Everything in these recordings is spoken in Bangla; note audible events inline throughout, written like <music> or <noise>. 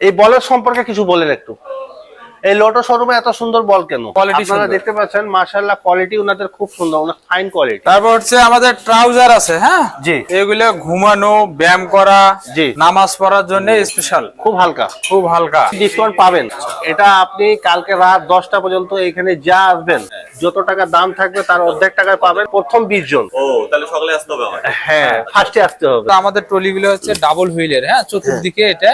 এই বলের সম্পর্কে কিছু বলেন একটু। এই লোটো শোরুমে এত সুন্দর বল কেন? Quality আপনারা দেখতে পাচ্ছেন মাশাআল্লাহ কোয়ালিটি ওনাদের খুব সুন্দর ফাইন কোয়ালিটি তারপর হচ্ছে আমাদের ট্রাউজার আছে হ্যাঁ? জি। এগুলো ঘুমানো ব্যায়াম করা জি। নামাজ পড়ার জন্য স্পেশাল খুব হালকা। খুব হালকা। ডিসকাউন্ট পাবেন। এটা আপনি কালকে রাত দশটা পর্যন্ত এখানে যা আসবেন যত টাকা দাম থাকবে তার অর্ধেক টাকায় পাবেন প্রথম বিশ জন। ও তাহলে সকালে আসতে হবে আমার হ্যাঁ ফার্স্টে আসতে হবে। তো আমাদের ট্রলিগুলো হচ্ছে ডাবল হুইলের হ্যাঁ? চতুর্দিকে এটা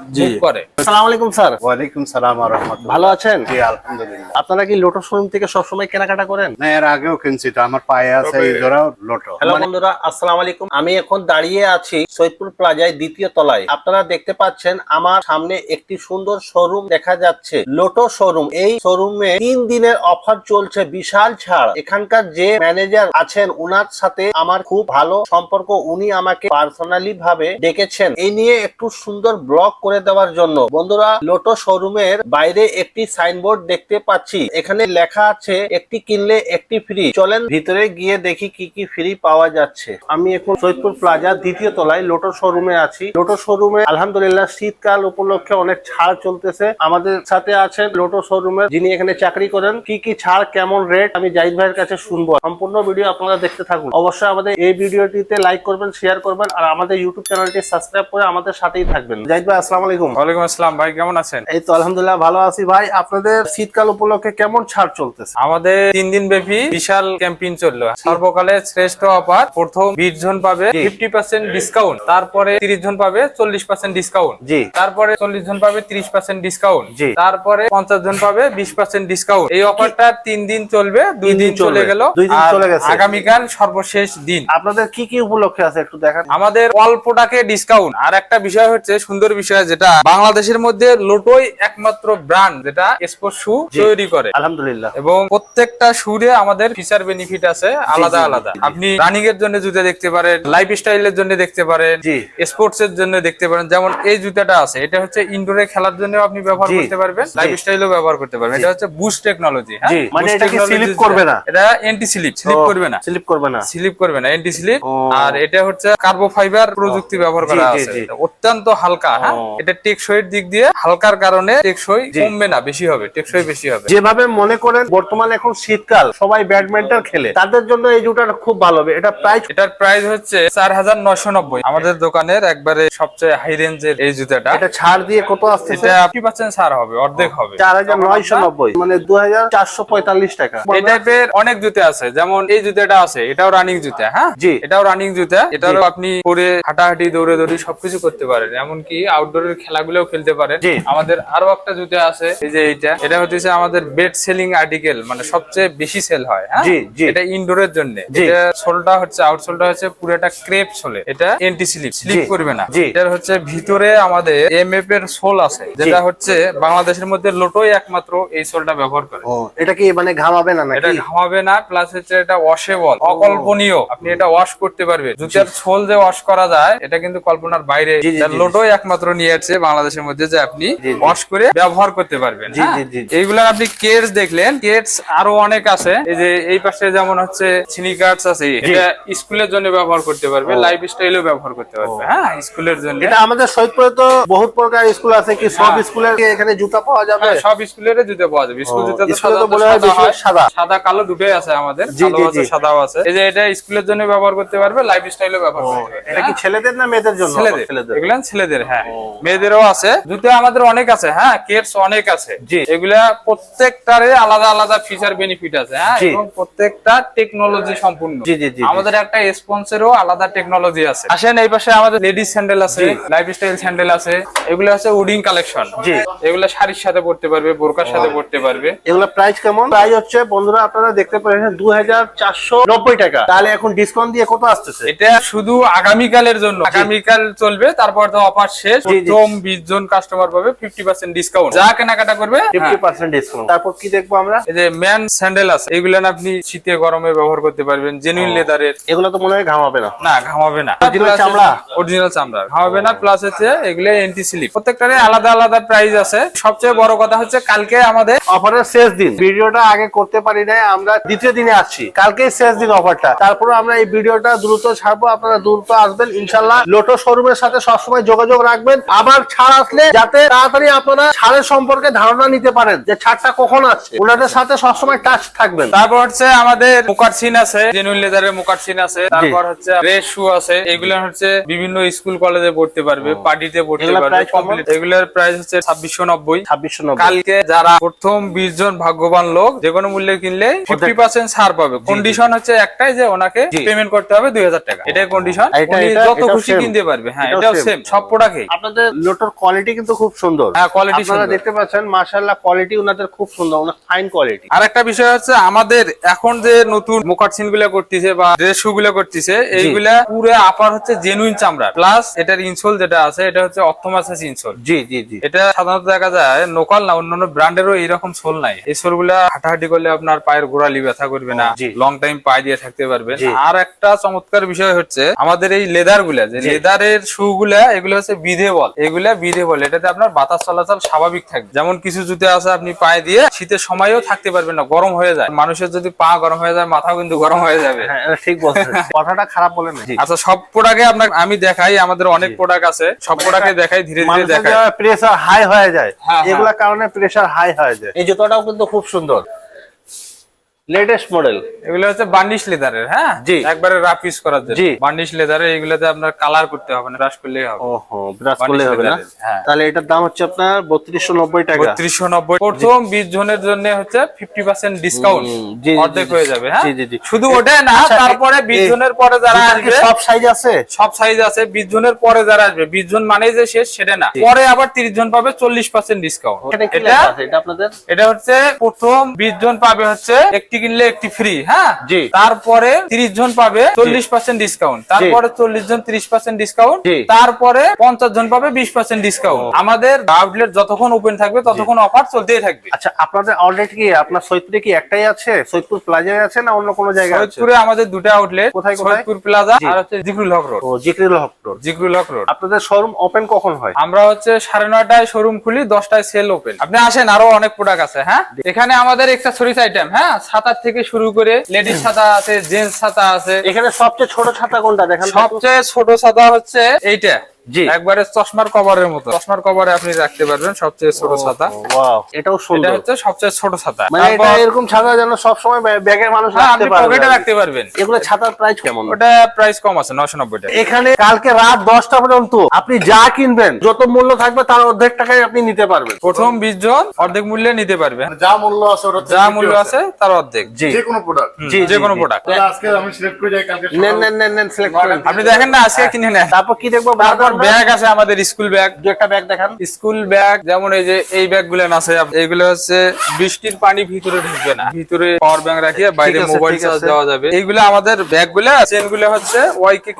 মুভ করে। আসসালামু আলাইকুম স্যার। ওয়ালাইকুম সালাম রহমতুল্লাহ। ভালো আছেন? জি আলহামদুলিল্লাহ। আপনারা কি লোটো শোরুম থেকে সবসময় কেনাকাটা করেন? না এর আগেও কিনছি তো আমার পায়ে আছে এই জোড়াও লোটো হ্যালো বন্ধুরা আসসালামু আলাইকুম। আমি এখন দাঁড়িয়ে আছি সৈয়দপুর প্লাজায় দ্বিতীয় তলায়। আপনারা দেখতে পাচ্ছেন আমার সামনে একটি সুন্দর শোরুম দেখা যাচ্ছে। লোটো শোরুম এই শোরুমে তিন দিনের অফার চলছে বিশাল ছাড়। এখানকার যে ম্যানেজার আছেন উনার সাথে আমার খুব ভালো সম্পর্ক। উনি আমাকে পার্সোনালি ভাবে ডেকেছেন। এই নিয়ে একটু সুন্দর ব্লগ করে দেওয়ার জন্য। বন্ধুরা লোটো শোরুমের বাইরে একটি সাইনবোর্ড দেখতে পাচ্ছি। এখানে লেখা আছে, একটি কিনলে একটি ফ্রি চলেন ভিতরে গিয়ে দেখি কি কি ফ্রি পাওয়া যাচ্ছে। আমি এখন সৈয়দপুর প্লাজা দ্বিতীয় তলায় লোটো শোরুমে আছি। লোটো শোরুমে আলহামদুলিল্লাহ শীতকাল উপলক্ষে অনেক ছাড় চলতেছে। আমাদের সাথে আছেন লোটো শোরুমের যিনি এখানে চাকরি করেন। কি কি ছাড়, কেমন রেট আমি জাহিদ ভাইয়ের কাছে শুনব। সম্পূর্ণ ভিডিও আপনারা দেখতে থাকুন। অবশ্যই আমাদের এই ভিডিওটিতে লাইক করবেন শেয়ার করবেন, আর আমাদের ইউটিউব চ্যানেলটি সাবস্ক্রাইব করে আমাদের সাথেই থাকবেন। জাহিদ ভাই, আসসালামু আলাইকুম ওয়ালাইকুম আসসালাম ভাই কেমন আছেন? এই তো আলহামদুলিল্লাহ ভালো আছি ভাই। আপনাদের শীতকাল উপলক্ষে কেমন ছাড় চলতেছে? আমাদের তিন দিন ব্যাপী বিশাল ক্যাম্পেইন চলল। সর্বকালে শ্রেষ্ঠ অফার প্রথম বিশ জন পাবে ফিফটি পার্সেন্ট ডিসকাউন্ট তারপরে তিরিশ জন পাবে চল্লিশ পার্সেন্ট ডিসকাউন্ট জি। তারপরে চল্লিশ জন পাবে ত্রিশ পার্সেন্ট ডিসকাউন্ট জি। তারপরে পঞ্চাশ জন পাবে বিশ পার্সেন্ট ডিসকাউন্ট। এই অফারটা তিন দিন চলবে দুই দিন চলে। গেল। দুই দিন চলে গেছে। আগামীকাল সর্বশেষ দিন। আপনাদের কি কি উপলক্ষে আছে একটু দেখান? আমাদের অল্পটাকে ডিসকাউন্ট। আর একটা বিষয় হচ্ছে সুন্দর বিষয় যেটা বাংলাদেশের মধ্যে লোটোই একমাত্র ব্র্যান্ড যেটা স্পোর্টস শু। তৈরি করে। আলহামদুলিল্লাহ। এবং প্রত্যেকটা শুরে আমাদের ফিচার বেনিফিট আছে আলাদা আলাদা। আপনি রানিং এর জন্য জুতা দেখতে পারেন লাইফ স্টাইলের জন্য দেখতে পারেন স্পোর্টস এর জন্য দেখতে পারেন। যেমন এই জুতাটা আছে এটা হচ্ছে ইনডোরে খেলার জন্য আপনি ব্যবহার করতে পারবেন। লাইফ স্টাইলও ব্যবহার করতে পারবেন। এটা হচ্ছে বুস্ট টেকনোলজি হ্যাঁ? মানে এটা কি technology করবে না? এটা অ্যান্টি স্লিপ স্লিপ করবে না। স্লিপ করবে না। স্লিপ করবে না অ্যান্টি স্লিপ আর এটা হচ্ছে কার্বো ফাইবার প্রযুক্তি ব্যবহার করা আছে। অত্যন্ত হালকা হ্যাঁ। এটা টেকসইয়ের দিক দিয়ে হালকার কারণে টেকসই। কমবে না বেশি হবে টেকসই বেশি হবে। যেভাবে মনে করেন বর্তমানে এখন শীতকাল সবাই ব্যাডমিন্টন খেলে তাদের জন্য এই জুটাটা খুব ভালো হবে। এটা প্রাইস এটার প্রাইস হচ্ছে চার হাজার নয়শো নব্বই। আমাদের দোকানের একবারে সবচেয়ে হাই রেঞ্জের এই জুতাটা। এটা ছাড় দিয়ে কত আসতেছে এটা ফিফটি পার্সেন্ট ছাড় হবে অর্ধেক হবে। চার হাজার নয়শো নব্বই মানে দু হাজার চারশো পঁয়তাল্লিশ টাকা। এই টাইপের অনেক জুতা আছে যেমন এই জুতাটা আছে এটাও রানিং জুতা হ্যাঁ? জি। এটাও রানিং জুতা এটারও আপনি পরে হাঁটাহাঁটি দৌড়ে দৌড়ি সবকিছু করতে পারেন। এমনকি আউটডোরের খেলাগুলোও খেলতে পারেন জি। আমাদের আরও একটা জুতা আছে এই যে এইটা এটা হচ্ছে আমাদের বেড সেলিং আর্টিকেল মানে সবচেয়ে বেশি সেল হয় হ্যাঁ। এটা ইনডোরের জন্য। এটা সোলটা হচ্ছে আউটসোলটা হচ্ছে পুরোটা ক্রেপ সোলে এটা এন্টি স্লিপ স্লিপ করবে না। এটার হচ্ছে ভিতরে আমাদের এমএফ এর সোল আছে। যেটা হচ্ছে বাংলাদেশের মধ্যে লোটোই একমাত্র এই সোলটা ব্যবহার করে। এটা কি মানে ঘামাবে না এটা ঘামাবে না প্লাস হচ্ছে এটা ওয়াশেবল অকল্পনীয়। আপনি এটা ওয়াশ করতে পারবেন। জুতার সোল যে ওয়াশ করা যায় এটা কিন্তু কল্পনার বাইরে। লোটোই একমাত্র নিয়ে আসছে বাংলাদেশের মধ্যে যে আপনি। ওয়াশ করে ব্যবহার করতে পারবেন। হ্যাঁ? এইগুলার আপনি কেটস দেখলেন কেটস আরও অনেক আছে। এই যে এই পাশে যেমন হচ্ছে স্নিকার্স আছে এটা স্কুলের জন্য ব্যবহার করতে পারবে লাইফ স্টাইলও ব্যবহার করতে পারবে। হ্যাঁ স্কুলের জন্য। এটা আমাদের সৈয়দপুরে তো বহুত প্রকার স্কুল আছে কি সব হ্যাঁ। স্কুলের এখানে জুতা পাওয়া যাবে? হ্যাঁ, সব স্কুলের জুতো পাওয়া যাবে। স্কুল জুতো তো হয় সাদা সাদা। কালো দুটোই আছে আমাদের। কালো আছে সাদাও আছে। এই যে এটা স্কুলের জন্য ব্যবহার করতে পারবে লাইফ স্টাইলও ব্যবহার করতে পারবে। এটা কি ছেলেদের না মেয়েদের জন্য? ছেলেদের। ছেলেদের। এগুলা ছেলেদের হ্যাঁ। মেয়েদেরও আছে। জুতো আমাদের অনেক আছে হ্যাঁ? কেটস অনেক আছে। জি। এগুলা প্রত্যেকটারে আলাদা আলাদা ফিচার বেনিফিট আছে হ্যাঁ? এবং প্রত্যেকটা টেকনোলজি সম্পূর্ণ। জি, জি, জি। আমাদের একটা স্পন্সরও আলাদা টেকনোলজি আছে। আসেন এই পাশে আমাদের লেডিস স্যান্ডেল আছে। লাইফ স্টাইল স্যান্ডেল আছে। এগুলো আছে উডিং কালেকশন জি। এগুলো শাড়ির সাথে পড়তে পারবে বোরকার সাথে পড়তে পারবে। এগুলো প্রাইস কেমন? প্রাইস হচ্ছে বন্ধুরা আপনারা দেখতে পাচ্ছেন দু হাজার চারশো নব্বই টাকা। তাহলে এখন ডিসকাউন্ট দিয়ে কত আসতেছে? এটা শুধু আগামীকালের জন্য। আগামীকাল চলবে তারপর তো অফার শেষ। প্রথম বিশ জন কাস্টমার পাবে ফিফটি পার্সেন্ট ডিসকাউন্ট যা কেনাকাটা করবে ফিফটি হ্যাঁ। পার্সেন্ট ডিসকাউন্ট তারপর কি দেখব আমরা? এই যে ম্যান স্যান্ডেল আছে এগুলো আপনি শীতে গরমে ব্যবহার করতে পারবেন জেনুইন লেদারের এগুলো তো মনে হয় ঘামাবে না। না ঘামাবে না। Original চামড়া? অরিজিনাল চামড়া ঘামাবে না প্লাস হচ্ছে এগুলো এন্টি স্লিপ প্রত্যেকটারে আলাদা আলাদা প্রাইস আছে। সবচেয়ে বড় কথা হচ্ছে কালকে আমাদের অফারের শেষ দিন। ভিডিওটা আগে করতে পারি নাই আমরা দ্বিতীয় দিনে আসছি। কালকেই শেষ দিন অফারটা তারপরে আমরা এই ভিডিওটা দ্রুত ছাড়বো আপনারা দ্রুত আসবেন। ইনশাল্লাহ লোটো শোরুমের সাথে সবসময় যোগাযোগ রাখবেন। আবার ছাড় আসলে যাতে তাড়াতাড়ি আপনারা ছাড়ের সম্পর্কে ধারণা নিতে পারেন যে ছাড়টা কখন আসছে। ওনাদের সাথে সবসময় টাচ থাকবেন। তারপর হচ্ছে আমাদের মুকার সিন আছে জেনুইন লেদারের মুকার সিন আছে তারপর হচ্ছে রেস শু আছে এগুলো হচ্ছে বিভিন্ন স্কুল কলেজে পড়তে পারবে পার্টিতে পড়তে পারবে এগুলোর প্রাইস হচ্ছে ছাব্বিশশো নব্বই। ছাব্বিশশো কালকে যারা প্রথম বিশ জন ভাগ্যবান লোক যে কোনো মূল্যে কিনলে ফিফটি পার্সেন্ট ছাড় পাবে। কন্ডিশন হচ্ছে একটাই যে ওনাকে পেমেন্ট করতে হবে দুই হাজার টাকা। এটাই কন্ডিশন যত খুশি কিনতে পারবে। হ্যাঁ এটাও সেম সব প্রোডাক্টই আপনাদের লোটোর কোয়ালিটি কিন্তু খুব সুন্দর। হ্যাঁ, quality আপনারা দেখতে পাচ্ছেন মাশাআল্লাহ কোয়ালিটি ওনাদের খুব সুন্দর ওনার ফাইন কোয়ালিটি আর একটা বিষয় হচ্ছে আমাদের এখন যে নতুন মোকাটসিনগুলা করতেছে বা ড্রেস শু গুলা করতেছে এইগুলা পুরো আপার হচ্ছে জেনুইন চামড়া প্লাস এটার ইনসোল যেটা আছে এটা হচ্ছে অর্থমাসেস ইনসোল জি জি জি। এটা সাধারণত দেখা যায় লোকাল না অন্যান্য ব্র্যান্ডেরও এইরকম সোল নাই। এই সোলগুলা হাঁটাহাঁটি করলে আপনার পায়ের গোড়ালি ব্যথা করবে না। লং টাইম পায়ে দিয়ে থাকতে পারবেন আর একটা চমৎকার বিষয় হচ্ছে আমাদের এই লেদারগুলা যে লেদারের শু গুলা এগুলো হচ্ছে বিধে বল। এগুলা বিধে বল। এটাতে আপনার বাতাস চলাচল স্বাভাবিক থাকবে। যেমন কিছু জুতে আছে আপনি পায়ে দিয়ে শীতের সময়ও থাকতে পারবেন না গরম হয়ে যায়। মানুষের যদি পা গরম হয়ে যায় মাথাও কিন্তু গরম হয়ে যাবে। হ্যাঁ ঠিক বলছেন। <laughs> কথাটা খারাপ বলেন না আচ্ছা সব প্রোডাক্টে আপনার আমি দেখাই আমাদের অনেক প্রোডাক্ট আছে। সব প্রোডাক্টে দেখাই ধীরে ধীরে দেখাই। প্রেসার হাই হয়ে যায় হ্যাঁ, হ্যাঁ। এগুলা কারণে প্রেসার হাই হয়ে যায়। এই জুতোটাও কিন্তু খুব সুন্দর। লেটেস্ট মডেল এগুলো হচ্ছে বার্নিশ লেদারের হ্যাঁ? জি। একবারে রাফ ইউজ করার জন্য। জি। বার্নিশ লেদারের এগুলোতে আপনার কালার করতে হবে না ব্রাশ করলেই হবে। ওহো ব্রাশ Varnish করলে হবে না? হ্যাঁ। তাহলে এটার দাম হচ্ছে আপনার বত্রিশশো নব্বই টাকা। বত্রিশশো নব্বই। প্রথম বিশ জনের জন্য হচ্ছে ফিফটি পার্সেন্ট ডিসকাউন্ট জি, জি, অর্ধেক হয়ে যাবে হ্যাঁ? জি, জি, জি। শুধু ওটাই না আচ্ছা, তারপরে বিশ এ- জনের পরে যারা আসবে সব সাইজ আছে? সব সাইজ আছে বিশ জনের পরে যারা আসবে বিশ জন মানেই যে শেষ সেটা না। পরে আবার তিরিশ জন পাবে চল্লিশ পার্সেন্ট ডিসকাউন্ট এটা এটা আপনাদের? এটা হচ্ছে প্রথম বিশ জন পাবে হচ্ছে একটি কিনলে একটি ফ্রি হ্যাঁ? জি। তারপরে তিরিশ জন পাবে চল্লিশ পার্সেন্ট ডিসকাউন্ট তারপরে চল্লিশ জন ত্রিশ পার্সেন্ট ডিসকাউন্ট তারপরে পঞ্চাশ জন পাবে বিশ পার্সেন্ট ডিসকাউন্ট আমাদের আউটলেট যতক্ষণ ওপেন থাকবে ততক্ষণ অফার চলতেই থাকবে। আচ্ছা আপনাদের অলরেডি কি আপনার সৈয়দপুরে কি একটাই আছে? সৈয়দপুর প্লাজায় আছে না অন্য কোনো জায়গায় সৈয়দপুরে আমাদের দুটো আউটলেট কোথায়? সৈয়দপুর প্লাজা আর হচ্ছে জিকরুল হক রোড ও জিক্রিল হক রোড জিকরুল হক রোড আপনাদের শোরুম ওপেন কখন হয়? আমরা হচ্ছে সাড়ে নয়টায় শোরুম খুলি দশটায় সেল ওপেন আপনি আসেন আরও অনেক প্রোডাক্ট আছে হ্যাঁ? এখানে আমাদের এক্সেসরিজ আইটেম হ্যাঁ? ছাতার থেকে শুরু করে লেডিস ছাতা আছে জেন্টস ছাতা আছে। এখানে সবচেয়ে ছোট ছাতা কোনটা? দেখেন সবচেয়ে ছোট ছাতা হচ্ছে এইটা। জি। একবারে চশমার কভারের মতো। চশমার কভারে আপনি রাখতে পারবেন সবচেয়ে ছোট ছাতা। ওয়াও এটাও এটা হচ্ছে সবচেয়ে ছোট ছাতা। মানে এটা এরকম ছাতা যেন ব্যাগের মানুষ হ্যাঁ, রাখতে পারবে পকেটে রাখতে পারবেন। এগুলো ছাতার প্রাইস কেমন? ওটা প্রাইস কম আছে টাকা। এখানে কালকে রাত দশটা পর্যন্ত আপনি যা কিনবেন যত মূল্য থাকবে তার অর্ধেক টাকায় আপনি নিতে পারবেন। প্রথম বিশ জন অর্ধেক মূল্যে নিতে পারবেন। যা মূল্য আছে ওটা যা মূল্য আছে। তার অর্ধেক। জি। যে কোনো প্রোডাক্ট জি, যে কোনো প্রোডাক্ট আজকে আমি সিলেক্ট করে যাই কালকে নেন নেন নেন সিলেক্ট করেন আপনি দেখেন না আজকে কিনে নেন। তারপর কি দেখব? আমরা? ব্যাগ আছে আমাদের স্কুল ব্যাগ। দু একটা ব্যাগ দেখান। স্কুল ব্যাগ যেমন এই যে এই ব্যাগগুলো আছে এইগুলো হচ্ছে বৃষ্টির পানি ভিতরে ঢুকবে না। ভিতরে পাওয়ার ব্যাংক রাখিয়ে বাইরে মোবাইল চার্জ দেওয়া যাবে। এইগুলো আমাদের ব্যাগগুলো চেনগুলো হচ্ছে ওয়াইকে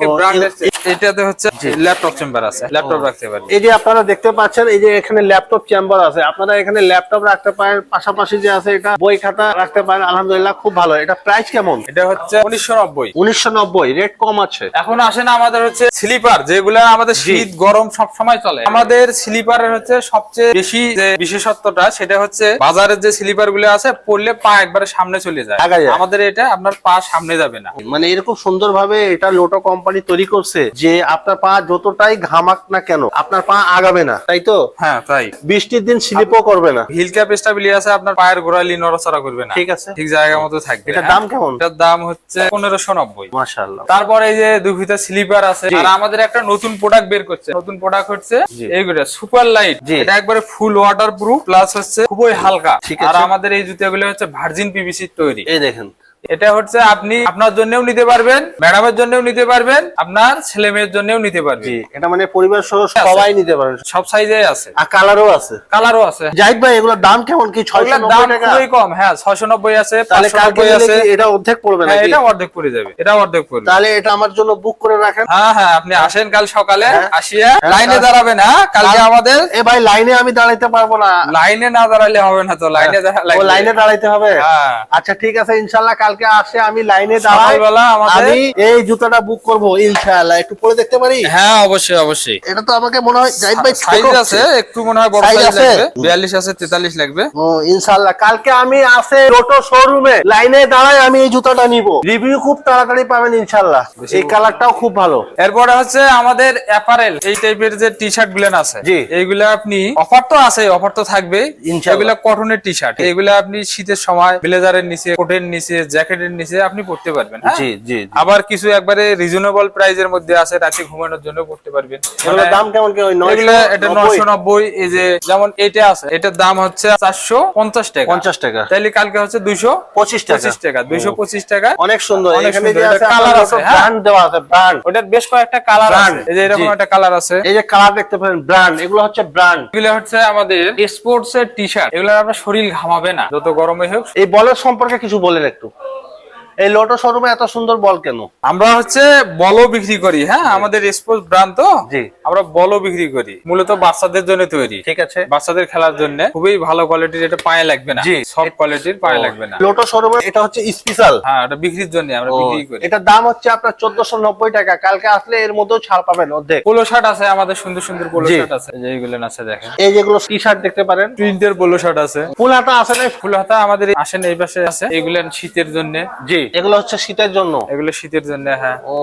এটাতে হচ্ছে ল্যাপটপ চেম্বার আছে। ল্যাপটপ রাখতে এই যে আপনারা দেখতে পাচ্ছেন এই যে এখানে ল্যাপটপ চেম্বার আছে। আপনারা এখানে ল্যাপটপ রাখতে পারেন পাশাপাশি যে আছে এটা বই খাতা রাখতে পারেন। আলহামদুলিল্লাহ খুব ভালো। এটা প্রাইস কেমন? এটা হচ্ছে উনিশশো নব্বই। উনিশশো নব্বই। রেট কম আছে। এখন আসে না আমাদের হচ্ছে স্লিপার যেগুলো আমাদের শীত গরম সব সময় চলে। আমাদের স্লিপারের হচ্ছে সবচেয়ে বেশি যে বিশেষত্বটা সেটা হচ্ছে বাজারের যে স্লিপারগুলো আছে পড়লে পা একবারে সামনে চলে যায়। আমাদের এটা আপনার পা সামনে যাবে না। মানে এরকম সুন্দর ভাবে এটা লোটো কোম্পানি তৈরি করছে যে আপনার পা যতটাই ঘামাক না কেন আপনার পা আগাবে না তাই তো? হ্যাঁ তাই। বৃষ্টির দিন স্লিপও করবে না। হিল ক্যাপ স্টাবিলি আছে আপনার পায়ের গোড়ালি নড়াচড়া করবে না। ঠিক আছে। ঠিক জায়গা মতো থাকবে। এটার। দাম কেমন? এটার দাম হচ্ছে পনেরোশো নব্বই। মাশাআল্লাহ। তারপরে এই যে দুভিতা স্লিপার আছে আর আমাদের একটা নতুন প্রোডাক্ট বের করছে নতুন প্রোডাক্ট হচ্ছে এইগুলা সুপার লাইট। এটা একবারে ফুল ওয়াটার প্রুফ প্লাস হচ্ছে খুবই হালকা। ঠিক আর আমাদের এই জুতাগুলো হচ্ছে ভার্জিন পিভিসি তৈরি। এই দেখেন। এটা হচ্ছে আপনি আপনার জন্যও নিতে পারবেন ম্যাডামের জন্যও নিতে পারবেন আপনার ছেলে মেয়ের জন্যও নিতে পারবেন। এটা মানে পরিবার সহ সবাই নিতে পারেন সব সাইজে আছে। আর কালারও আছে। কালারও আছে। জাহিদ ভাই এগুলোর দাম কেমন কি? ছয়শো এগুলোর দাম খুবই কম হ্যাঁ ছয়শো নব্বই আছে তাহলে পাঁচশো কালকে নব্বই নিলে আছে। এটা অর্ধেক পড়বে হ্যাঁ নাকি? এটা অর্ধেক পড়ে যাবে এটা অর্ধেক পড়বে। তাহলে এটা আমার জন্য বুক করে রাখেন। হ্যাঁ হ্যাঁ আপনি আসেন কাল সকালে হ্যাঁ। আসিয়া হ্যাঁ, লাইনে দাঁড়াবেন হ্যাঁ কালকে আমাদের এ ভাই লাইনে আমি দাঁড়াইতে পারব না। লাইনে না দাঁড়ালে হবে না তো লাইনে লাইনে দাঁড়াইতে হবে? হ্যাঁ। আচ্ছা ঠিক আছে ইনশাল্লাহ কালকে আসে আমি লাইনে দাঁড়াই। আমি এই জুতাটা বুক করব ইনশাআল্লাহ। একটু পরে দেখতে পারি? হ্যাঁ অবশ্যই অবশ্যই। এটা তো আমাকে মনে হয় জাহিদ ভাই সাইজ আছে একটু মনে হয় বড় সাইজ? লাগবে। বিয়াল্লিশ আছে তেতাল্লিশ লাগবে। ও ইনশাআল্লাহ। কালকে আমি আসে লোটো শোরুমে লাইনে দাঁড়াই আমি এই জুতাটা নিব। রিভিউ খুব তাড়াতাড়ি পাবেন ইনশাআল্লাহ। এই কালারটাও খুব ভালো। এরপরে হচ্ছে আমাদের অ্যাপারেল এই টাইপের যে টি শার্টগুলো আছে জি। এইগুলা আপনি অফার তো আছে অফার তো থাকবে। এগুলা কটনের টি শার্ট এগুলা আপনি শীতের সময় ব্লেজারের নিচে কোটের নিচে জ্যাকেটের নিচে আপনি পড়তে পারবেন হ্যাঁ? জি জি। আবার কিছু একবারে রিজনেবল প্রাইজের মধ্যে আছে রাতে ঘুমানোর জন্য পড়তে পারবেন। এগুলোর মানে দাম কেমন কি এগুলো এটা 990 নশো নব্বই এই যে যেমন এটা আছে এটার দাম হচ্ছে চারশো পঞ্চাশ টাকা। 50 টাকা। তাইলে কালকে হচ্ছে দুইশো 25 টাকা। পঁচিশ টাকা দুইশো পঁচিশ টাকা। অনেক সুন্দর। অনেক এখানে সুন্দর। যে আছে কালার আছে। ব্র্যান্ড দেওয়া আছে ব্র্যান্ড ওটার বেশ কয়েকটা কালার আছে। এই যে এরকম একটা কালার আছে। এই যে কালার দেখতে পারেন ব্র্যান্ড এগুলো হচ্ছে ব্র্যান্ড এগুলো হচ্ছে আমাদের স্পোর্টস এর টি শার্ট এগুলো আপনার শরীর ঘামাবে না যত গরমে হোক। এই বলের সম্পর্কে কিছু বলেন একটু। এই লোটো শোরুমে এত সুন্দর বল কেন? আমরা হচ্ছে বলও বিক্রি করি হ্যাঁ? আমাদের স্পোর্টস ব্র্যান্ড তো? জি। আমরা বলও বিক্রি করি। মূলত বাচ্চাদের জন্য তৈরি। ঠিক আছে। বাচ্চাদের খেলার জন্য। খুবই ভালো কোয়ালিটির এটা পায়ে লাগবে না। জি। সব কোয়ালিটির পায়ে লাগবে না। লোটো শোরুমে এটা হচ্ছে স্পেশাল হ্যাঁ এটা বিক্রির জন্য আমরা বিক্রি করি। এটার দাম হচ্ছে আপনার চোদ্দশো নব্বই টাকা। কালকে আসলে এর মধ্যেও ছাড় পাবেন অর্ধেক। পোলো শার্ট আছে আমাদের সুন্দর সুন্দর পোলো শার্ট আছে। এই যে আছে দেখেন। এই যেগুলো টি শার্ট দেখতে পারেন। প্রিন্টের পোলো শার্ট আছে। ফুল হাতা আছে না ফুল হাতা আমাদের আসেন এই পাশে আছে। এগুলো শীতের জন্য। জি। এগুলো হচ্ছে শীতের জন্য। এগুলো শীতের জন্য হ্যাঁ। ও।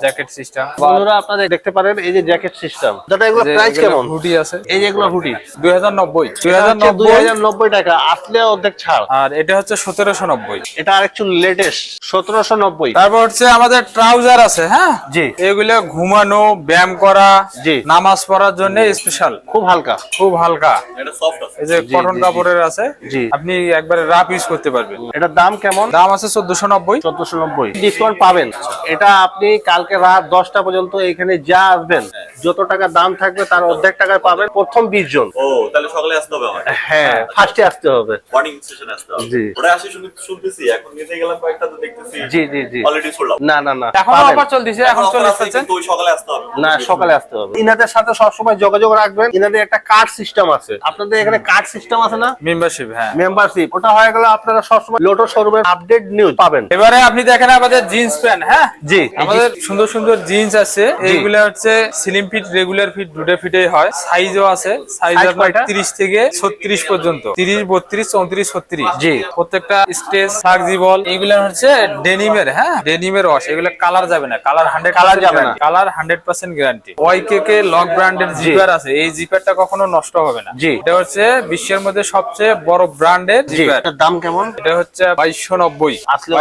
জ্যাকেট সিস্টেম বন্ধুরা আপনারা দেখতে পারেন এই যে জ্যাকেট সিস্টেম দাদা এগুলো প্রাইস কেমন? হুডি আছে। এই যে এগুলো হুডি দুই হাজার নব্বই। দুই দুই হাজার নব্বই? হাজার নব্বই টাকা আসলে অর্ধেক ছাড়। আর এটা হচ্ছে সতেরোশো নব্বই। এটা আর একটু লেটেস্ট সতেরোশো নব্বই। তারপর হচ্ছে আমাদের ট্রাউজার আছে হ্যাঁ? জি। এগুলো ঘুমানো ব্যায়াম করা জি। নামাজ পড়ার জন্য স্পেশাল খুব হালকা। খুব হালকা। এটা সফট আছে। এই যে কটন কাপড়ের আছে জি। আপনি একবারে রাফ ইউজ করতে পারবেন। এটার দাম কেমন? দাম আছে চোদ্দশো নব্বই। চোদ্দশো নব্বই। ডিসকাউন্ট পাবেন। এটা আপনি কালকে রাত দশটা পর্যন্ত এখানে যা আসবেন যত টাকা দাম থাকবে তার অর্ধেক টাকায় পাবেন প্রথম বিশ জন। ও তাহলে সকালে আসতে হবে আমার হ্যাঁ ফার্স্টে আসতে হবে। মর্নিং সেশন আসতে হবে। জি। ওটা আসি শুনতেছি এখন নিতে গেলাম কয়েকটা তো দেখতেছি। জি জি জি। অলরেডি সোল্ড না না না এখন অফার চলতেছে এখন চল্লিশ পার্সেন্ট কিন্তু সকালে আসতে হবে। না সকালে আসতে হবে। ইনাদের সাথে সবসময় যোগাযোগ রাখবেন। ইনাদের একটা কার্ড সিস্টেম আছে। আপনাদের এখানে কার্ড সিস্টেম আছে না? মেম্বারশিপ হ্যাঁ। মেম্বারশিপ ওটা হয়ে গেলে আপনারা সবসময় লোটো শোরুমের আপডেট নিউজ পাবেন। এবারে আপনি দেখেন আমাদের জিন্স প্যান্ট হ্যাঁ? জি। আমাদের সুন্দর সুন্দর জিন্স আছে। এইগুলা হচ্ছে স্লিম ফিট রেগুলার ফিট দুটো ফিটে হয়। সাইজও আছে। সাইজ আপনার কয়টা? তিরিশ থেকে ছত্রিশ পর্যন্ত। তিরিশ বত্রিশ চৌত্রিশ ছত্রিশ। জি। প্রত্যেকটা স্টেজ ফ্লেক্সিবল এগুলা হচ্ছে ডেনিমের হ্যাঁ? ডেনিমের ওয়াশ এগুলো কালার যাবে না। কালার হান্ড্রেড কালার যাবে না। Colour hundred percent guarantee YKK lock ব্র্যান্ডের জিপার আছে। এই জিপারটা কখনো নষ্ট হবে না। জি। এটা হচ্ছে বিশ্বের মধ্যে সবচেয়ে বড় ব্র্যান্ডের জিপার দাম কেমন? এটা হচ্ছে বাইশশো নব্বই। আসলে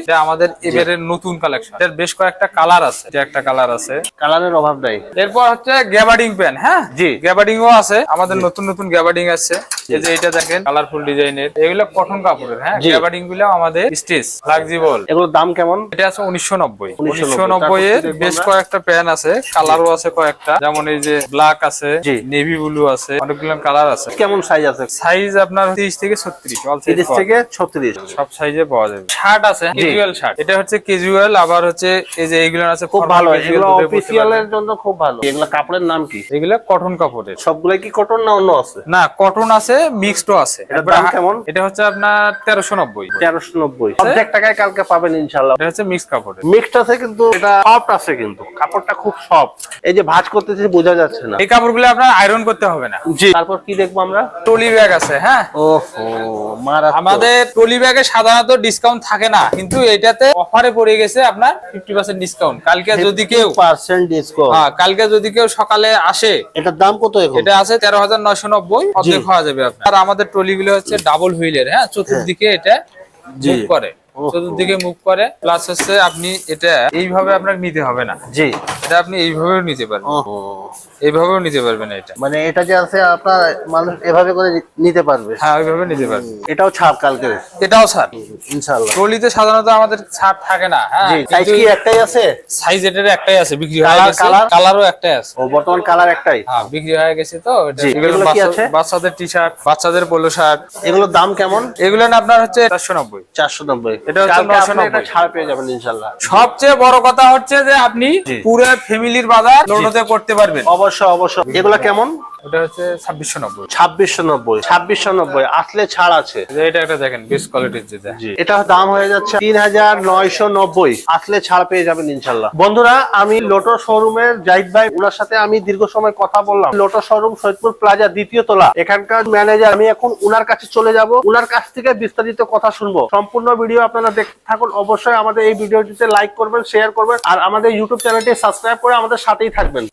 এটা আমাদের এবারের নতুন কালেকশন বেশ কয়েকটা কালার আছে এটা একটা কালার আছে। কালারের অভাব নাই। এরপর হচ্ছে গ্যাবার্ডিং প্যান হ্যাঁ? জি। গ্যাবার্ডিং ও আছে আমাদের নতুন নতুন গ্যাবার্ডিং আছে। এই যে এটা দেখেন কালারফুল ডিজাইনের এগুলো কটন কাপড়ের হ্যাঁ। গ্যাবার্ডিংগুলো আমাদের স্টেজ ফ্লেক্সিবল এগুলোর দাম কেমন? এটা আছে উনিশশো নব্বই। 1990 উনিশশো নব্বই এর বেশ কয়েকটা প্যান আছে কালারও আছে কয়েকটা। যেমন এই যে ব্ল্যাক আছে নেভি ব্লু আছে অনেকগুলো কালার আছে। কেমন সাইজ আছে? সাইজ আপনার তিরিশ থেকে ছত্রিশ থেকে ছত্রিশ। সব সাইজে পাওয়া যাবে। শার্ট আছে। ক্যাজুয়াল শার্ট এটা হচ্ছে ক্যাজুয়াল আবার হচ্ছে এই যে এইগুলো আছে খুব ভালো এগুলো অফিসিয়াল এর জন্য খুব ভালো। এগুলো কাপড়ের নাম কি? এগুলো কটন কাপড়ের। সবগুলো কি কটন না অন্য আছে? না কটন আছে মিক্সডও আছে। দাম কেমন? এটা হচ্ছে আপনার তেরোশো নব্বই। তেরোশো নব্বই। অর্ধেক টাকায় কালকে পাবেন ইনশাল্লাহ এটা হচ্ছে মিক্স কাপড়ের। মিক্সড আছে কিন্তু এটা সফট আছে কিন্তু। কাপড়টা খুব সফট এই যে ভাঁজ করতেছি বোঝা যাচ্ছে না। এই কাপড়গুলো আপনার আয়রন করতে হবে না। জি। তারপর কি দেখব আমরা? টলি ব্যাগ আছে হ্যাঁ? ওহো মারা আমাদের টলি ব্যাগে সাধারণত ডিসকাউন্ট থাকে না কিন্তু এটাতে অফারে পড়ে গেছে আপনার ফিফটি পার্সেন্ট ডিসকাউন্ট কালকে যদি কেউ পার্সেন্ট ডিসকাউন্ট হ্যাঁ কালকে যদি কেউ সকালে আসে এটার দাম কত এটা আছে তেরো হাজার নয়শো নব্বই খাওয়া হওয়া যাবে আপনার। আর আমাদের ট্রলিগুলো হচ্ছে ডাবল হুইলের হ্যাঁ চতুর্দিকে এটা। করে। চতুর্দিকে মুভ করে প্লাস হচ্ছে আপনি এটা এইভাবে আপনার নিতে হবে না। জি। এটা আপনি এইভাবেও নিতে পারবেন। এইভাবেও নিতে পারবেন এটা। মানে এটা যে আছে আপনার মানুষ এভাবে করে নিতে পারবে। হ্যাঁ ওইভাবে নিতে পারবে। এটাও ছাড় কালকে। এটাও স্যার ইনশাল্লাহ ট্রলিতে সাধারণত আমাদের ছাড় থাকে না হ্যাঁ? সাইজ কি একটাই আছে? সাইজ এটার একটাই আছে বিক্রি হয়ে গেছে। কালারও একটাই আছে। ও বর্তমান কালার একটাই? হ্যাঁ বিক্রি হয়ে গেছে তো এগুলো কি আছে? বাচ্চাদের টি শার্ট বাচ্চাদের পোলো শার্ট এগুলোর দাম কেমন? এগুলো না আপনার হচ্ছে চারশো নব্বই। চারশো নব্বই। এটা হচ্ছে কালকে আপনি 990 এটা ছাড় পেয়ে যাবেন ইনশাল্লাহ। সবচেয়ে বড় কথা হচ্ছে যে আপনি জি। পুরো ফ্যামিলির বাজার লোটোতে করতে পারবেন। অবশ্যই অবশ্যই। এগুলো কেমন? ওটা হচ্ছে ছাব্বিশশো নব্বই। ছাব্বিশশো নব্বই। ছাব্বিশশো নব্বই। আসলে ছাড় আছে। এটা একটা দেখেন বেস্ট কোয়ালিটির যেটা এটা দাম হয়ে যাচ্ছে তিন হাজার নয়শো নব্বই। আসলে ছাড় পেয়ে যাবেন ইনশাল্লাহ। বন্ধুরা আমি লোটো শোরুমের জাহিদ ভাই ওনার সাথে আমি দীর্ঘ সময় কথা বললাম। লোটো শোরুম সৈয়দপুর প্লাজা দ্বিতীয় তলা। এখানকার ম্যানেজার আমি এখন উনার কাছে চলে যাব। উনার কাছ থেকে বিস্তারিত কথা শুনব। সম্পূর্ণ ভিডিও আপনারা দেখতে থাকুন, অবশ্যই আমাদের এই ভিডিওটিতে লাইক করবেন শেয়ার করবেন, আর আমাদের ইউটিউব চ্যানেলটি সাবস্ক্রাইব করে আমাদের সাথেই থাকবেন।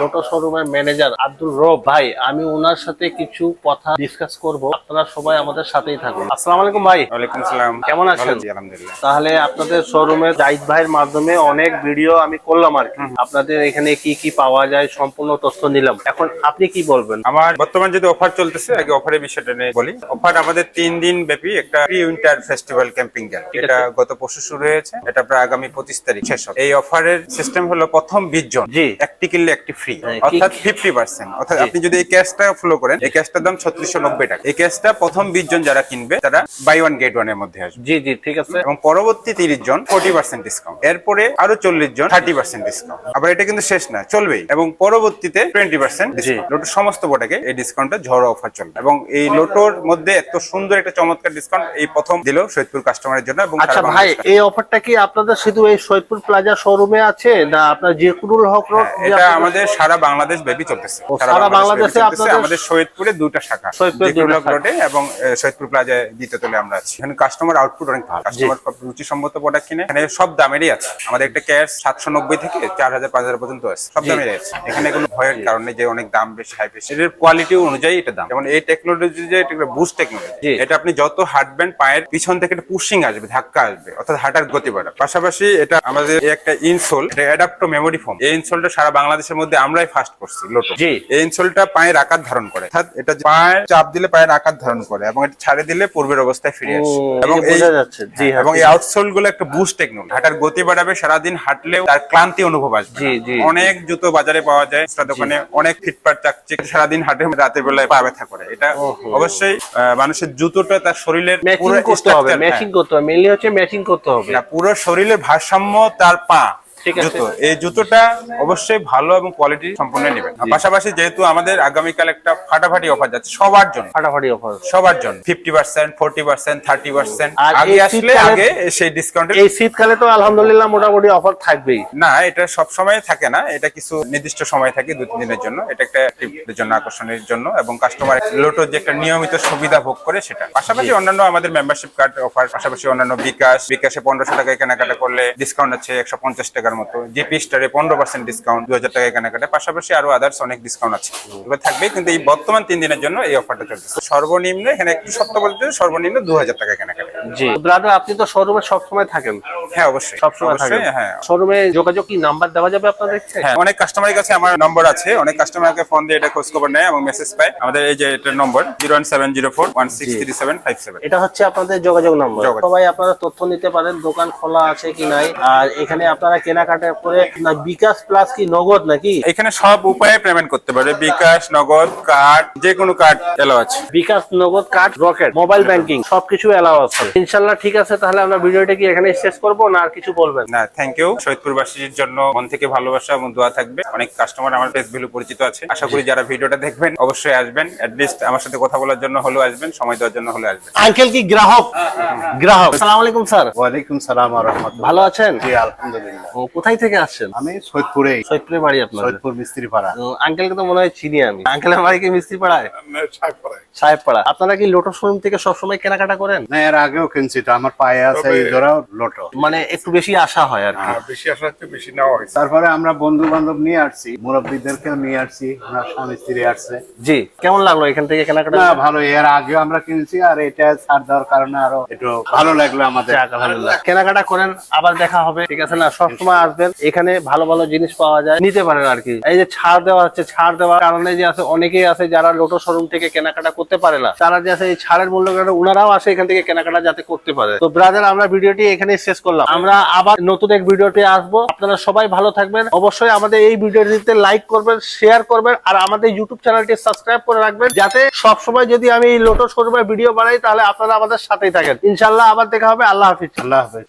লোটো শোরুমের ম্যানেজার আব্দুল রব ভাই আমি ওনার সাথে কিছু কথা ডিসকাস করব। আপনারা সবাই আমাদের সাথেই থাকুন। আসসালামু আলাইকুম ভাই। ওয়ালাইকুম সালাম। কেমন আছেন? আলহামদুলিল্লাহ। তাহলে আপনাদের শোরুমে জাহিদ ভাইয়ের মাধ্যমে অনেক ভিডিও আমি করলাম আর কি। আপনাদের এখানে কি কি পাওয়া যায় সম্পূর্ণ তথ্য নিলাম। এখন আপনি কি বলবেন? আমার বর্তমান যদি অফার চলতেছে আগে অফারের বিষয়টা নিয়ে বলি। অফার আমাদের তিন দিন ব্যাপী একটা প্রি উইন্টার ফেস্টিভ্যাল ক্যাম্পিং গেল এটা গত পরশু শুরু হয়েছে। এটা প্রায় আগামী পঁচিশ তারিখ শেষ হবে। এই অফারের সিস্টেম হলো প্রথম বিশ জন। জি। একটি কিনলে একটি ফ্রি হ্যাঁ, অর্থাৎ ফিফটি পার্সেন্ট অর্থাৎ আপনি যদি এই ক্যাশটা ফ্লো করেন এই ক্যাশটার দাম ছত্রিশশো নব্বই টাকা। এই ক্যাশটা প্রথম বিশ জন যারা কিনবে তারা বাই ওয়ান গেট ওয়ানের মধ্যে আসবে। জি জি ঠিক আছে। এবং পরবর্তী তিরিশ জন ফোর্টি পার্সেন্ট ডিসকাউন্ট এরপরে আরও চল্লিশ জন থার্টি পার্সেন্ট ডিসকাউন্ট আবার এটা কিন্তু শেষ না চলবেই। এবং পরবর্তীতে টোয়েন্টি পার্সেন্ট লোটোর সমস্ত প্রোডাক্টে এই ডিসকাউন্টটা ঝড় অফার চলবে। এবং এই লোটোর মধ্যে এত সুন্দর একটা চমৎকার ডিসকাউন্ট এই প্রথম দিল সৈয়দপুর কাস্টমারের জন্য এবং আচ্ছা ভাই এই অফারটা কি আপনাদের শুধু এই সৈয়দপুর প্লাজা শোরুমে আছে না আপনার জিরকুরুল হক রোড হ্যাঁ, এটা আমাদের সারা বাংলাদেশ ব্যাপী চলতেছে। সারা বাংলাদেশে আপনাদের- আমাদের সৈয়দপুরে দুটা শাখা। রোডে এবং আহ, সৈয়দপুর প্লাজায় দ্বিতীয় তলে আমরা আছি। এখানে কাস্টমার আউটপুট অনেক ভালো। কাস্টমার রুচিসম্মত প্রোডাক্ট কিনে এখানে সব দামেরই আছে। আমাদের একটা ক্যাশ সাতশো নব্বই থেকে চার হাজার পাঁচ হাজার পর্যন্ত আছে। সব দামেরই আছে। এখানে কোনো ভয়ের কারণে যে অনেক দাম বেশি হাই বেশি এর কোয়ালিটি অনুযায়ী এটা দাম। যেমন এই টেকনোলজি যে এটা বুস্ট টেকনোলজি এটা আপনি যত হাঁটবেন পায়ের পিছন থেকে একটা পুশিং আসবে ধাক্কা আসবে অর্থাৎ হাঁটার গতি বাড়াবে। পাশাপাশি এটা আমাদের একটা ইনসোল এটা অ্যাডাপ্টো মেমোরি ফোম এই ইনসোলটা সারা বাংলাদেশের মধ্যে আমরাই ফার্স্ট করছি লোটো জি। এই ইনসোলটা পায়ের আকার ধারণ করে অর্থাৎ এটা পায়ের চাপ দিলে পায়ের আকার ধারণ করে এবং এটা ছাড়ে দিলে পূর্বের অবস্থায় ফিরে আসে এবং এই বোঝা যাচ্ছে। জি, হ্যাঁ, এবং এই আউটসোলগুলো একটা বুস্ট টেকনোলজি হাঁটার গতি বাড়াবে সারাদিন হাঁটলেও তার ক্লান্তি অনুভব আসবে জি, জি। অনেক জুতো বাজারে পাওয়া যায় সেটা দোকানে অনেক ফিটপাট চাকছে সারাদিন হাঁটে রাতের বেলায় পা ব্যথা করে এটা অবশ্যই মানুষের জুতোটা তার শরীরের ম্যাচিং পুরো করতে হবে ম্যাচিং হ্যাঁ। করতে হবে মেনলি হচ্ছে ম্যাচিং করতে হবে না পুরো শরীরের ভারসাম্য তার পা। জুতো। এই জুতোটা অবশ্যই ভালো এবং কোয়ালিটি সম্পূর্ণ নেবেন। পাশাপাশি যেহেতু আমাদের আগামীকাল একটা ফাটাফাটি অফার যাচ্ছে সবার জন্য। ফাটাফাটি অফার সবার জন্য। Fifty percent forty percent thirty percent আগে আসলে আগে সেই ডিসকাউন্টের এই শীতকালে তো আলহামদুলিল্লাহ মোটামুটি অফার থাকবেই। না এটা সব সময় থাকে না। এটা কিছু নির্দিষ্ট সময় থাকে দু তিন দিনের জন্য। এটা একটা জন্য আকর্ষণের জন্য এবং কাস্টমার লোটো যে একটা নিয়মিত সুবিধা ভোগ করে সেটা। পাশাপাশি অন্যান্য আমাদের মেম্বারশিপ কার্ড অফার পাশাপাশি অন্যান্য বিকাশ। বিকাশে পনেরোশো টাকায় কেনাকাটা করলে ডিসকাউন্ট আছে একশো পঞ্চাশ টাকার মতো জিপি স্টারে পনেরো পার্সেন্ট ডিসকাউন্ট দু হাজার টাকায় কেনাকাটা পাশাপাশি আরও আদার্স অনেক ডিসকাউন্ট আছে। এবার থাকবে কিন্তু এই বর্তমান তিন দিনের জন্য এই অফারটা চলছে। সর্বনিম্ন এখানে একটু সত্য বলতে সর্বনিম্ন দু হাজার টাকায় কেনাকাটা। জি। ব্রাদার আপনি তো শোরুমে সবসময় থাকেন। হ্যাঁ অবশ্যই। সবসময় থাকেন। হ্যাঁ। শোরুমে যোগাযোগ কি নাম্বার দেওয়া যাবে আপনাদের হ্যাঁ অনেক কাস্টমারের কাছে আমার নম্বর আছে। অনেক কাস্টমারকে ফোন দিয়ে এটা খোঁজ খবর নেয় এবং মেসেজ পায়। আমাদের এই যে এটার নম্বর zero one seven zero four one six three seven five seven এটা হচ্ছে আপনাদের যোগাযোগ নম্বর সবাই আপনারা তথ্য নিতে পারেন দোকান খোলা আছে কি নাই। আর এখানে আপনারা কেনাকাটা করে না বিকাশ প্লাস কি নগদ নাকি? এখানে সব উপায়ে পেমেন্ট করতে পারে বিকাশ নগদ কার্ড যে কোনো কার্ড এলো আছে। BKash Nagad card Rocket mobile banking সবকিছু এলাও আছে। ইনশাল্লাহ ঠিক আছে তাহলে আমরা ভিডিওটা কি এখানে শেষ করব না আর কিছু বলবেন? না থ্যাংক ইউ সৈয়দপুরবাসীর জন্য মন থেকে ভালোবাসা এবং দোয়া থাকবে। অনেক কাস্টমার আমার ফেস ভ্যালু পরিচিত আছে। আশা করি যারা ভিডিওটা দেখবেন অবশ্যই আসবেন। লিস্ট আমার সাথে কথা বলার জন্য হলেও আসবেন সময় দেওয়ার জন্য হলে আসবেন। আঙ্কেল কি গ্রাহক? গ্রাহক। সালাম আলাইকুম স্যার। ওয়ালাইকুম সালাম রহমতুল্লাহ। ভালো আছেন? জি আলহামদুলিল্লাহ। কোথায় থেকে আসছেন? আমি সৈয়দপুরে। সৈয়দপুরে বাড়ি আপনার সৈয়দপুর মিস্ত্রি পাড়া আঙ্কেলকে তো মনে হয় চিনি আমি। আঙ্কেলের বাড়ি কি মিস্ত্রি পাড়ায় সাহেব পাড়া আপনারা কি লোটো শোরুম থেকে সবসময় কেনাকাটা করেন? না এর আগেও কিনছি তো আমার পায়ে আছে এই জোড়াও লোটো মানে একটু বেশি আশা হয় আর কি। বেশি হচ্ছে বেশি নেওয়া হয়েছে। তারপরে আমরা বন্ধু বান্ধব নিয়ে আসছি মুরব্বীদেরকেও নিয়ে আসছি ওনার স্বামী স্ত্রী আসছে। জি কেমন লাগল এখান থেকে কেনাকাটা? না ভালো এর আগেও আমরা কিনছি আর এটা ছাড় দেওয়ার কারণে আরও একটু ভালো লাগল আমাদের। আলহামদুলিল্লাহ। কেনাকাটা করেন আবার দেখা হবে। ঠিক আছে না? সবসময় সময় আসবেন, এখানে ভালো ভালো জিনিস পাওয়া যায়। নিতে পারেন আর কি। এই যে ছাড় দেওয়া হচ্ছে, ছাড় দেওয়ার কারণে যে আছে, অনেকেই আছে যারা লোটো শোরুম থেকে কেনাকাটা করতে পারে না। তারা যে আছে এই ছাড়ের মূল্য কারণে ওনারাও আসে এখান থেকে কেনাকাটা যাতে করতে পারে। তো ব্রাদার আমরা ভিডিওটি এখানে শেষ করলাম। আমরা আবার নতুন এক ভিডিওতে আসব। আপনারা সবাই ভালো থাকবেন। অবশ্যই আমাদের এই ভিডিওটিতে লাইক করবেন শেয়ার করবেন, আর আমাদের ইউটিউব চ্যানেলটি সাবস্ক্রাইব করে রাখবেন। যাতে সব সময় যদি আমি এই লোটো শোরুমের ভিডিও বানাই, তাহলে আপনারা আমাদের সাথেই থাকেন। ইনশাল্লাহ আবার দেখা হবে। আল্লাহ হাফিজ। আল্লাহ হাফেজ।